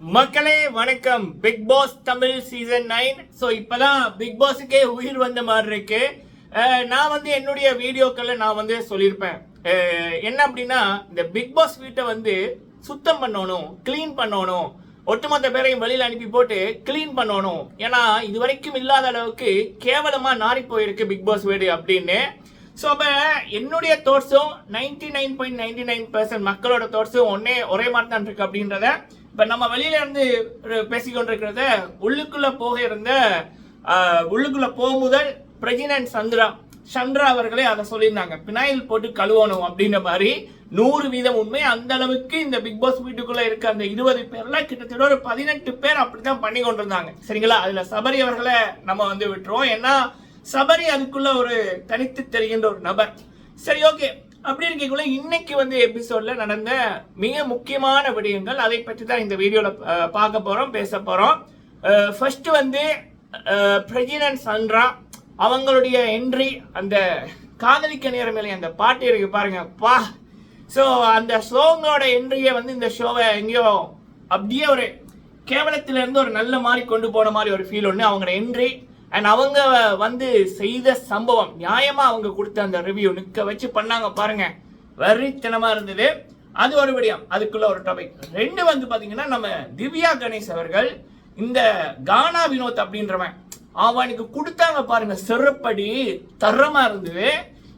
மக்களே வணக்கம். Big boss Tamil season nine so இப்போதான் பிக் பாஸுக்கே உயிர் வந்த மாதிரி இருக்கு. நான் வந்து என்னுடைய வீடியோக்களில் நான் வந்து சொல்லியிருப்பேன். என்ன அப்படின்னா இந்த பிக் பாஸ் வீட்டை வந்து சுத்தம் பண்ணணும் க்ளீன் பண்ணணும். ஒட்டுமொத்த பேரையும் வெளியில் அனுப்பி போட்டு க்ளீன் பண்ணணும். ஏன்னா இது வரைக்கும் இல்லாத அளவுக்கு கேவலமாக நாரி போயிருக்கு பிக் பாஸ் வீடு அப்படின்னு. ஸோ அப்போ என்னுடைய தோட்ஸும் ninety nine point ninety nine percent மக்களோட தோட்ஸும் ஒன்னே ஒரே மாதிரி தான் இருக்கு அப்படின்றத இப்போ நம்ம வெளியில இருந்து பேசிக்கொண்டிருக்கிறத உள்ளுக்குள்ள போக இருந்த ஆஹ், உள்ளுக்குள்ள போகுமுதல் பிரஜினன் சந்திரா சந்திரா அவர்களே அதை சொல்லியிருந்தாங்க. பினாயில் போட்டு கழுவணும் அப்படின்ற மாதிரி நூறு வீதம் உண்மை. அந்த அளவுக்கு இந்த பிக் பாஸ் வீட்டுக்குள்ள இருக்க அந்த இருபது பேர்ல கிட்டத்தட்ட ஒரு பதினெட்டு பேர் அப்படித்தான் பண்ணி கொண்டிருந்தாங்க. சரிங்களா? அதுல சபரி அவர்களை நம்ம வந்து விட்டுருவோம். ஏன்னா சபரி அதுக்குள்ள ஒரு தனித்து தெரிகின்ற ஒரு நபர். சரி ஓகே. அப்படி இருக்கக்குள்ள இன்னைக்கு வந்து எபிசோட்ல நடந்த மிக முக்கியமான விடயங்கள் அதை பற்றி தான் இந்த வீடியோல பார்க்க போறோம் பேச போறோம். ஃபர்ஸ்ட் வந்து பிரஜினன் சந்திரா அவங்களுடைய என்ட்ரி அந்த காதலிக்க நேரமில்லை அந்த பாட்டு இருக்கு பாருங்க. பா! ஸோ அந்த சோங்கோட என்ட்ரியை வந்து இந்த ஷோவை எங்கேயோ அப்படியே ஒரு கேவலத்திலேருந்து ஒரு நல்ல மாதிரி கொண்டு போன மாதிரி ஒரு ஃபீல் ஒன்று அவங்களோட என்ட்ரி அண்ட் அவங்க வந்து செய்த சம்பவம் நியாயமாக அவங்க கொடுத்த அந்த ரிவ்யூ நிற்க வச்சு பண்ணாங்க பாருங்க. வரித்தனமாக இருந்தது. அது ஒரு விடயம். அதுக்குள்ள ஒரு டாபிக் ரெண்டு வந்து பார்த்தீங்கன்னா நம்ம திவ்யா கணேஷ் அவர்கள் இந்த கானா வினோத் அப்படின்றவன் அவனுக்கு கொடுத்தாங்க பாருங்க செருப்படி தரமா இருந்தது.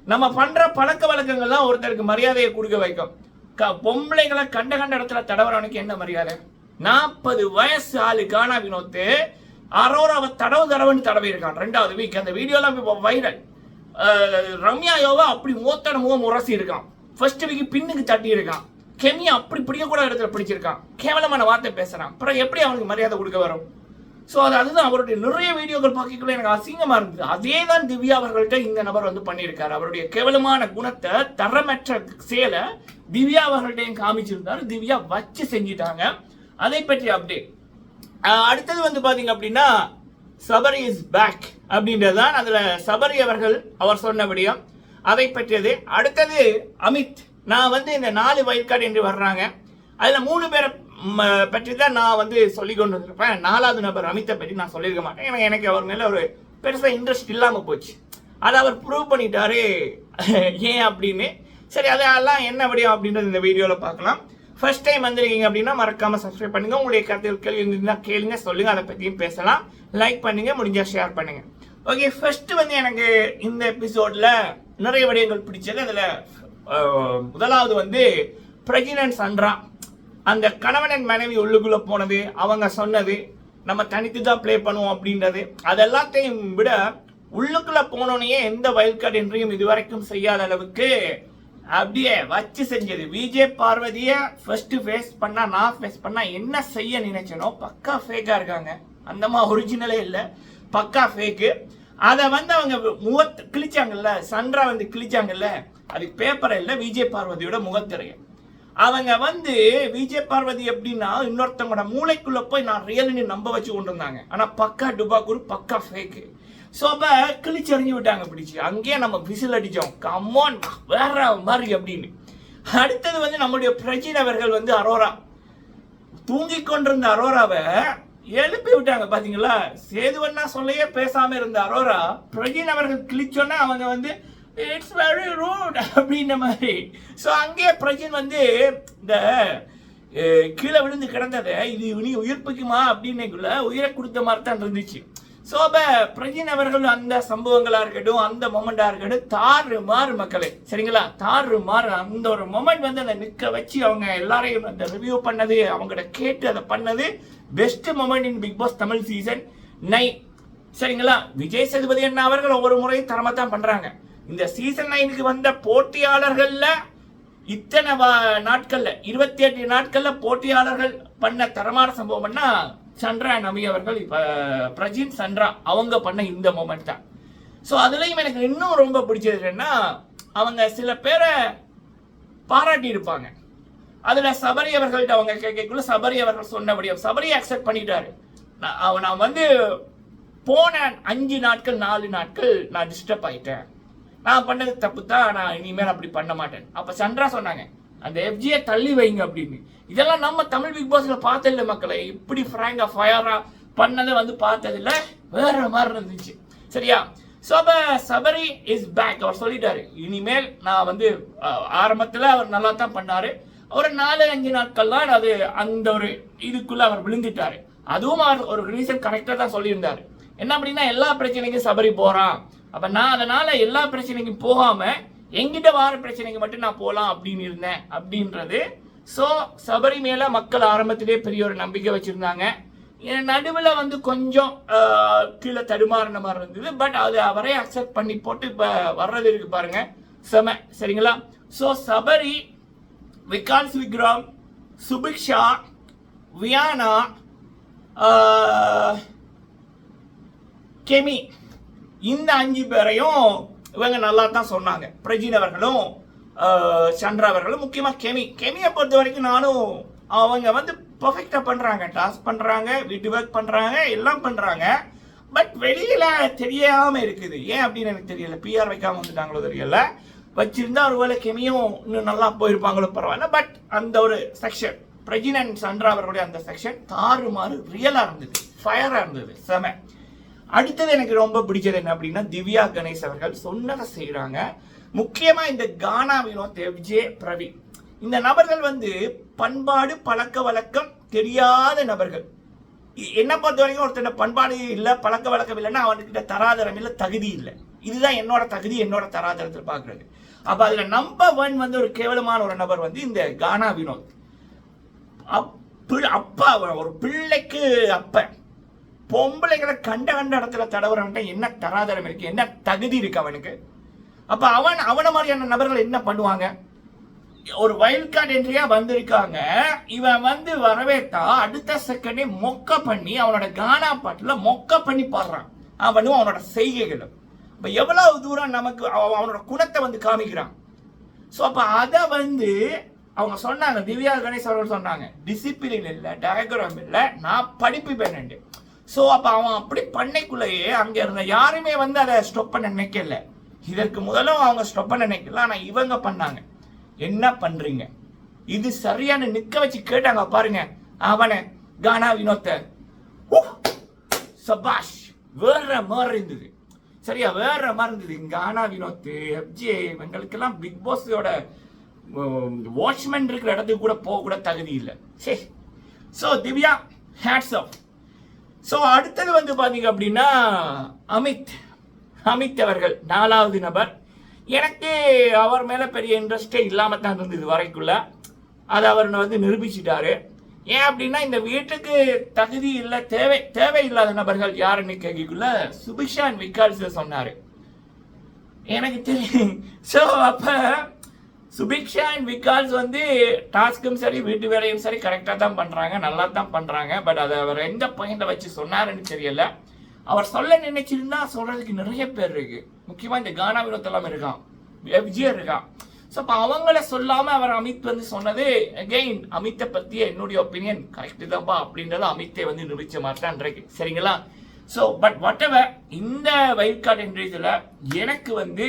நம்ம பண்ற பழக்க வழக்கங்கள்லாம் ஒருத்தருக்கு மரியாதையை கொடுக்க வைக்கும். க- பொம்பளைகளை கண்ட கண்ட இடத்துல தடவரவனுக்கு என்ன மரியாதை? நாற்பது வயசு ஆளு கானா வினோத்து அரோராவை தடவு தடவைன்னு தடவி இருக்கான் ரெண்டாவது வீக் அந்த வீடியோலாம் இப்போ வைரல் ரம்யா யோவா அப்படி மூத்தட முரசி இருக்கான் ஃபர்ஸ்ட் வீக் பின்னுக்கு தட்டி இருக்கான் கெமியா அப்படி கூட இடத்துல பிடிச்சிருக்கான். கேவலமான வார்த்தை பேசுறான். அப்புறம் எப்படி அவனுக்கு மரியாதை கொடுக்க வரும்? ஸோ அது அதுதான் அவருடைய நிறைய வீடியோக்கள் பார்க்கக்குள்ள எனக்கு அசிங்கமாக இருந்தது. அதே தான் திவ்யா அவர்கள்ட்ட இந்த நபர் வந்து பண்ணியிருக்காரு. அவருடைய கேவலமான குணத்தை தரமற்ற செயலை திவ்யா அவர்கள்ட்டையும் காமிச்சிருந்தாரு. திவ்யா வச்சு செஞ்சிட்டாங்க. அதை பற்றி அப்டேட் அடுத்தது வந்து பாத்தீங்க அப்படின்னா சபரி இஸ் பேக் அப்படின்றதுதான் அதுல சபரி அவர்கள் அவர் சொன்ன விடயம். அதை பற்றியது. அடுத்தது அமித். நான் வந்து இந்த நாலு வயல்காடு என்று வர்றாங்க. அதுல மூணு பேரை ம, பற்றி தான் நான் வந்து சொல்லி கொண்டு வந்திருப்பேன். நாலாவது நபர் அமித்தை பற்றி நான் சொல்லியிருக்க மாட்டேன். ஏன்னா எனக்கு அவர் மேல ஒரு பெருசாக இன்ட்ரெஸ்ட் இல்லாம போச்சு. அதை அவர் ப்ரூவ் பண்ணிட்டாரு. ஏன் அப்படின்னு. சரி அதெல்லாம் என்ன விடயம் அப்படின்றது இந்த வீடியோவில் பார்க்கலாம். ஃபர்ஸ்ட் டைம் வந்திருக்கீங்க அப்படின்னா மறக்காம சப்ஸ்கிரைப் பண்ணுங்க. உங்களுடைய கருத்துக்கள் கேள்வி இருந்தா கேளுங்க சொல்லுங்க அதை பத்தியும் பேசலாம். லைக் பண்ணுங்க முடிஞ்சா ஷேர் பண்ணுங்க. ஓகே ஃபர்ஸ்ட் வந்து எனக்கு இந்த எபிசோட்ல நிறைய விடயங்கள் பிடிச்சது. அதுல முதலாவது வந்து பிரஜினன் சன்றா அந்த கணவனின் மனைவி உள்ளுக்குள்ள போனது அவங்க சொன்னது நம்ம தனித்து தான் ப்ளே பண்ணுவோம் அப்படின்றது. அதெல்லாத்தையும் விட உள்ளுக்குள்ள போனோனையே எந்த வயல் கார்டு என்றையும் இதுவரைக்கும் செய்யாத அளவுக்கு அப்படியே வச்சு செஞ்சது. விஜய் பார்வதியை ஃபர்ஸ்ட் ஃபேஸ் பண்ணா நான் ஃபேஸ் பண்ணா என்ன செய்ய நினைச்சனோ பக்கா ஃபேக்கா இருக்காங்க. அந்தமா ஒரிஜினலே இல்லை. பக்கா ஃபேக்கு அதை வந்து அவங்க முகத் கிழிச்சாங்கல்ல சன்றா வந்து கிழிச்சாங்கல்ல அதுக்கு பேப்பர் இல்லை விஜய் பார்வதியோட முகத்திரையை. அவங்க வந்து விஜய் பார்வதி எப்படின்னா இன்னொருத்தவங்களோட மூளைக்குள்ள போய் நான் ரியல்னு நம்ப வச்சு கொண்டு இருந்தாங்க ஆனா பக்கா டுபாக்கூர் பக்கா ஃபேக்கு ஸோ அப்போ கிழிச்சு எறிஞ்சு விட்டாங்க பிடிச்சி. அங்கேயே நம்ம விசில் அடித்தோம் கம்மான் வேற மாதிரி அப்படின்னு. அடுத்தது வந்து நம்முடைய பிரஜின் அவர்கள் வந்து அரோரா. தூங்கி கொண்டிருந்த அரோராவை எழுப்பி விட்டாங்க பார்த்தீங்களா சேதுவண்ணா சொல்லையே பேசாமல் இருந்த அரோரா பிரஜின் அவர்கள் கிழிச்சோன்னா அவங்க வந்து இட்ஸ் வெரி ரூட் அப்படின்ற மாதிரி. ஸோ அங்கேயே பிரஜின் வந்து இந்த கீழே விழுந்து கிடந்ததை இது இனி உயிர்ப்பிக்குமா? அப்படின்னுக்குள்ள உயிரை கொடுத்த மாதிரி தான் இருந்துச்சு. ஸோ அப்போ பிரஜின் அவர்கள் அந்த சம்பவங்களா இருக்கட்டும் அந்த மொமெண்டா இருக்கட்டும் தாறு மாறு மக்களே. சரிங்களா? தாறு மாறு அந்த ஒரு மொமெண்ட் வந்து அதை நிற்க வச்சு அவங்க எல்லாரையும் அந்த ரிவ்யூ பண்ணது அவங்கள்ட்ட கேட்டு அதை பண்ணது best moment in big boss Tamil season nine சரிங்களா? விஜய் சேதுபதி அண்ணா அவர்கள் ஒவ்வொரு முறையும் தரமா தான் பண்றாங்க. இந்த சீசன் நைனுக்கு வந்த போட்டியாளர்கள்ல இத்தனை வா- நாட்கள்ல இருபத்தி எட்டு நாட்கள்ல போட்டியாளர்கள் பண்ண தரமான சம்பவம்னா சந்திரா நபி அவர்கள் இப்போ பிரஜின் சந்திரா அவங்க பண்ண இந்த மூமெண்ட் தான். ஸோ அதுலேயும் எனக்கு இன்னும் ரொம்ப பிடிச்சது என்னன்னா அவங்க சில பேரை பாராட்டி இருப்பாங்க சபரி அவர்கள்ட்ட அவங்க கேட்கக்குள்ள சபரி அவர்கள் சொன்னபடியும் சபரி அக்செப்ட் பண்ணிட்டாரு. நான் அவ- நான் வந்து போன அஞ்சு நாட்கள் நாலு நாட்கள் நான் டிஸ்டர்ப் ஆயிட்டேன். நான் பண்ணது தப்பு தான் நான் இனிமேல் அப்படி பண்ண மாட்டேன். அப்போ சந்திரா சொன்னாங்க அந்த எஃப்ஜியை தள்ளி வைங்க அப்படின்னு. இதெல்லாம் நம்ம தமிழ் பிக் பாஸ்ல பார்த்ததில்ல மக்களை. இப்படி ஃப்ராங்காக ஃபயராக பண்ணதை வந்து பார்த்ததில்ல வேற மாதிரி இருந்துச்சு. சரியா? ஸோ அப்போ சபரி இஸ் பேக் அவர் சொல்லிட்டாரு. இனிமேல் நான் வந்து ஆரம்பத்தில் அவர் நல்லா தான் பண்ணார். ஒரு நாலு அஞ்சு நாட்கள் தான் அது அந்த ஒரு இதுக்குள்ளே அவர் விழுந்துட்டார். அதுவும் அவர் ஒரு ரீசன் கரெக்டாக தான் சொல்லியிருந்தார். என்ன அப்படின்னா எல்லா பிரச்சனைக்கும் சபரி போகிறான் அப்போ நான் அதனால் எல்லா பிரச்சனைக்கும் போகாமல் எங்கிட்ட வார பிரச்சனைக்கு மட்டும் நான் போகலாம் அப்படின்னு இருந்தேன் அப்படின்றது. ஸோ சபரிமேல மக்கள் ஆரம்பத்திலே பெரிய ஒரு நம்பிக்கை வச்சிருந்தாங்க. நடுவில் வந்து கொஞ்சம் கீழே தடுமாறின மாதிரி இருந்தது. பட் அது அவரே அக்செப்ட் பண்ணி போட்டு இப்போ வர்றது இருக்கு பாருங்க. செம சரிங்களா? ஸோ சபரி விகாஸ் விக்ரம் சுபிக்ஷா வியானா கெமி இந்த அஞ்சு பேரையும் இவங்க நல்லா தான் சொன்னாங்க. பிரஜின் அவர்களும் சந்திரா அவர்களும் முக்கியமாக கெமி. கெமியை பொறுத்த வரைக்கும் நானும் அவங்க வந்து பர்ஃபெக்டாக பண்ணுறாங்க டாஸ்க் பண்ணுறாங்க வீட்டு ஒர்க் பண்ணுறாங்க எல்லாம் பண்ணுறாங்க பட் வெளியில் தெரியாமல் இருக்குது. ஏன் அப்படின்னு எனக்கு தெரியல. பிஆர் வைக்காமல் வந்துட்டாங்களோ தெரியல. வச்சிருந்தா ஒருவேளை கெமியும் இன்னும் நல்லா போயிருப்பாங்களோ பரவாயில்ல. பட் அந்த ஒரு செக்ஷன் பிரஜின் அண்ட் சந்திரா அவர்களுடைய அந்த செக்ஷன் தாறுமாறு ரியலாக இருந்தது. ஃபயராக இருந்தது. செம. அடுத்தது எனக்கு ரொம்ப பிடிச்சது என்ன அப்படின்னா திவ்யா கணேஷ் அவர்கள் சொன்னதை செய்கிறாங்க முக்கியமா இந்த கானா வினோத் எவ்ஜே பிரவீன். இந்த நபர்கள் வந்து பண்பாடு பழக்க வழக்கம் தெரியாத நபர்கள். என்னை என்ன பொறுத்த வரைக்கும் ஒருத்தன பண்பாடு இல்லை பழக்க வழக்கம் இல்லைன்னா அவனுக்கிட்ட தராதரம் இல்லை தகுதி இல்லை. இதுதான் என்னோட தகுதி என்னோட தராதரத்தில் பார்க்குறது. அப்போ அதில் நம்பர் ஒன் வந்து ஒரு கேவலமான ஒரு நபர் வந்து இந்த கானா வினோத். அப்பா ஒரு பிள்ளைக்கு அப்பன் பொம்பளைகளை கண்ட கண்ட இடத்துல தடவுறவன்ட்ட என்ன தராதரம் இருக்கு? என்ன தகுதி இருக்கு அவனுக்கு? அப்ப அவன் அவன மாதிரியான நபர்கள் என்ன பண்ணுவாங்க? ஒரு வைல்ட் கார்டு என்ட்ரியா வந்திருக்காங்க. இவன் வந்து வரவேத்தா அடுத்த செகண்டே மொக்க பண்ணி அவனோட கானா பாட்டுல மொக்க பண்ணி பாடுறான். அவனும் அவனோட செய்கைகளும். இப்ப எவ்வளவு தூரம் நமக்கு அவனோட குணத்தை வந்து காமிக்கிறான்? ஸோ அப்போ அதை வந்து அவங்க சொன்னாங்க திவ்யா கணேஷ் சொன்னாங்க டிசிப்ளின் இல்லை டயக்ராம் இல்லை நான் படிப்பு படிப்புப்பேன் ஸோ அப்போ அவன் அப்படி பண்ணைக்குள்ளேயே அங்கே இருந்த யாருமே வந்து அதை ஸ்டாப் பண்ண நினைக்கல. இதற்கு முதலும் அவங்க ஸ்டாப் பண்ண நினைக்கல. ஆனால் இவங்க பண்ணாங்க. என்ன பண்ணுறீங்க இது சரியான நிற்க வச்சு கேட்டாங்க பாருங்க. அவனை கானா வினோத்தை உஃப், சபாஷ் வேற மாதிரி இருந்தது. சரியா வேற மாதிரி இருந்தது. கானா வினோத் எஃப்ஜே இவங்களுக்கெல்லாம் பிக் பாஸோட வாட்ச்மேன் இருக்கிற இடத்துக்கு கூட போக கூட தகுதி இல்லை. சரி so Divya hats off so அடுத்தது வந்து பார்த்தீங்க அப்படின்னா அமித். அமித் அவர்கள் நாலாவது நபர். எனக்கு அவர் மேலே பெரிய இன்ட்ரெஸ்டே இல்லாமல் தான் இருந்தது வரைக்குள்ள. அதை அவர் வந்து நிரூபிச்சிட்டாரு. ஏன் அப்படின்னா இந்த வீட்டுக்கு தகுதி இல்லை தேவை தேவையில்லாத நபர்கள் யாருன்னு கேட்கக்குள்ள சுபிஷான் விகாரிச சொன்னார். எனக்கு தெரியும் ஸோ அப்போ சுபிக்ஷா அண்ட் விகாஸ் வந்து டாஸ்க்கும் சரி வீட்டு வேலையும் சரி கரெக்டாக தான் பண்ணுறாங்க நல்லா தான் பண்ணுறாங்க பட் அதை அவர் எந்த பாயிண்ட்ல வச்சு சொன்னாருன்னு தெரியல. அவர் சொல்ல நினைச்சிருந்தா சொல்கிறதுக்கு நிறைய பேர் இருக்கு. முக்கியமாக இந்த கானா வினோத் இருக்கான். விஜய் இருக்கான். ஸோ அப்போ அவங்கள சொல்லாமல் அவர் அமித் வந்து சொன்னது அகெயின் அமித்தை பற்றிய என்னுடைய ஒப்பீனியன் கரெக்டு தான்ப்பா. அப்படின்றத அமித்தை வந்து நிரூபிச்ச மாதிரி தான் இருக்கு. சரிங்களா? ஸோ பட் வாட் இந்த வைல்ட் கார்டு என்ட்ரீஸில் எனக்கு வந்து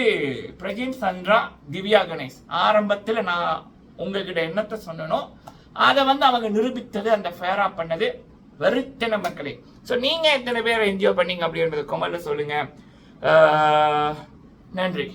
பிரஜின் சந்திரா திவ்யா கணேஷ். ஆரம்பத்தில் நான் உங்ககிட்ட என்னத்தை சொன்னனோ அதை வந்து அவங்க நிரூபித்தது அந்த ஃபேரா பண்ணது வெறுத்தன மக்களே. ஸோ நீங்கள் எத்தனை பேர் என்ஜாய் பண்ணீங்க அப்படின்றது கொமெண்ட்ல சொல்லுங்கள் நன்றி.